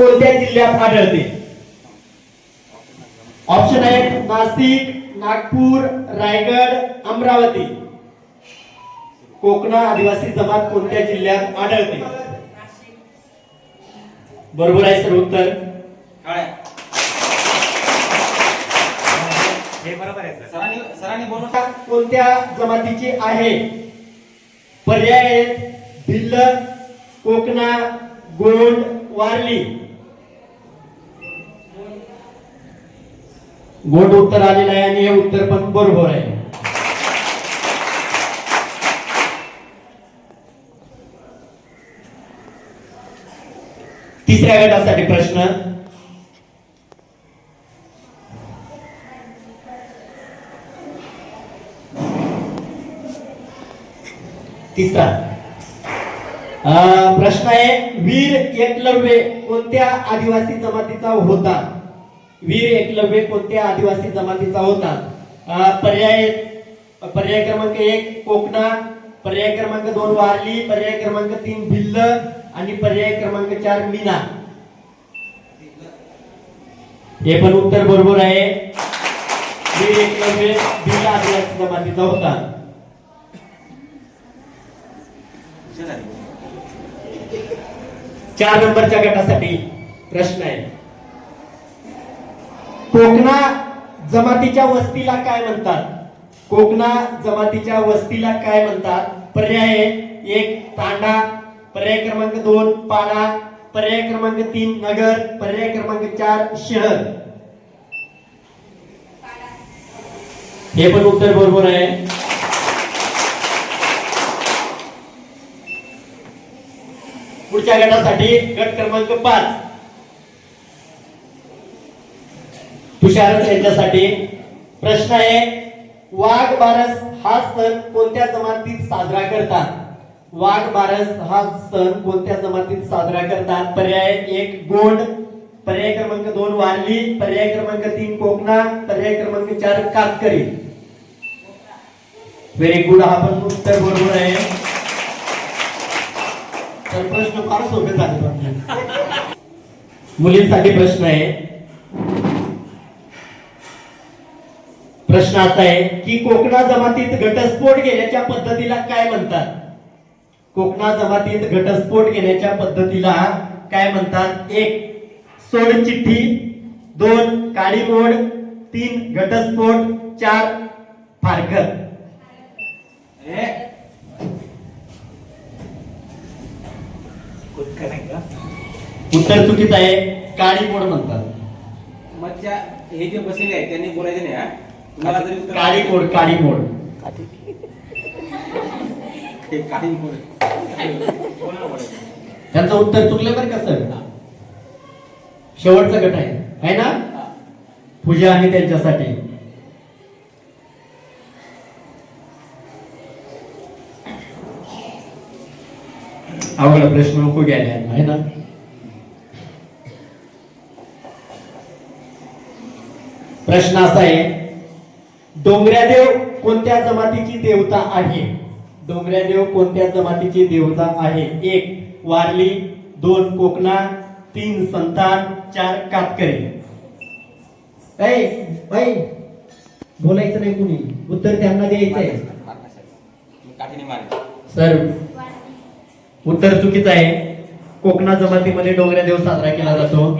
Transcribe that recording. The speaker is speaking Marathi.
कोणत्या जिल्ह्यात आढळते? ऑप्शन आहे नाशिक नागपूर रायगड अमरावती. कोकणा आदिवासी जमात कोणत्या जिल्ह्यात आढळते? बरोबर आहे सर उत्तर. हे बरोबर आहे सर. सरांनी सरांनी कोणत्या जमातीची आहे? पर्याय आहेत भिल्ल कोकणा गोंड वारली. गोड उत्तर आलेलं आहे आणि हे उत्तर पण बरोबर आहे. तिसऱ्या गटासाठी प्रश्न. तिसरा. अं, प्रश्न आहे वीर एकलव्य कोणत्या आदिवासी जमातीचा होता? वीर एकलव्य कोणत्या आदिवासी जमातीचा होता? पर्याय पर्याय क्रमांक एक कोकणा पर्याय क्रमांक दोन वारली पर्याय क्रमांक तीन भिल्ल आणि पर्याय क्रमांक चार मीना. हे पण उत्तर बरोबर आहे. वीर एकलव्य भिल्ल आदिवासी जमातीचा होता. चार नंबरच्या गटासाठी प्रश्न आहे. कोकणा जमातीच्या वस्तीला काय म्हणतात? कोकणा जमातीच्या वस्तीला काय म्हणतात? पर्याय एक तांडा पर्याय क्रमांक दोन पाडा पर्याय क्रमांक तीन नगर पर्याय क्रमांक चार शहर. हे पण उत्तर बरोबर आहे. पुढच्या गटासाठी गट क्रमांक पाच. तुषार यांच्यासाठी प्रश्न आहे वाघ बारस हा सण कोणत्या जमातीत साजरा करतात? वाघ बारस हा सण कोणत्या जमातीत साजरा करतात? पर्याय एक गोंड. पर्याय क्रमांक दोन वारली. पर्याय क्रमांक तीन कोकणा. पर्याय क्रमांक चार कातकरी. व्हेरी गुड हा पण उत्तर बरोबर आहे. तर प्रश्न फार सोपे झाले मुलींसाठी प्रश्न आहे प्रश्न असा आहे की कोकणा जमातीत घटस्फोट घेण्याच्या पद्धतीला काय म्हणतात? कोकणा जमातीत घटस्फोट घेण्याच्या पद्धतीला काय म्हणतात? एक सोड चिठ्ठी दोन काळी मोड तीन घटस्फोट चार हे? का उत्तर चुकीचं आहे. काळी मोड म्हणतात. मधच्या हे जे बसलेले आहेत त्यांनी बोलायचे नाही काळी मोड काळी मोड त्यांचं उत्तर चुकलं बरं का सर? शेवटचा गट आहे. है ना? पूजा आणि त्यांच्यासाठी. अवघड प्रश्न नको घ्यायला. यांना, है ना? प्रश्न असा आहे डोंगऱ्यादेव कोणत्या जमातीची देवता आहे? डोंगऱ्यादेव कोणत्या जमातीची देवता आहे? एक वारली दोन कोकणा तीन संतान चार कातकरी. ऐ, ऐ, बोलायचं नाही कुणी. उत्तर त्यांना द्यायचं आहे मार कशाला? मी काठीने मारेन. सर उत्तर चुकीचं आहे. कोकणा जमातीमध्ये डोंगऱ्या देव साजरा केला जातो.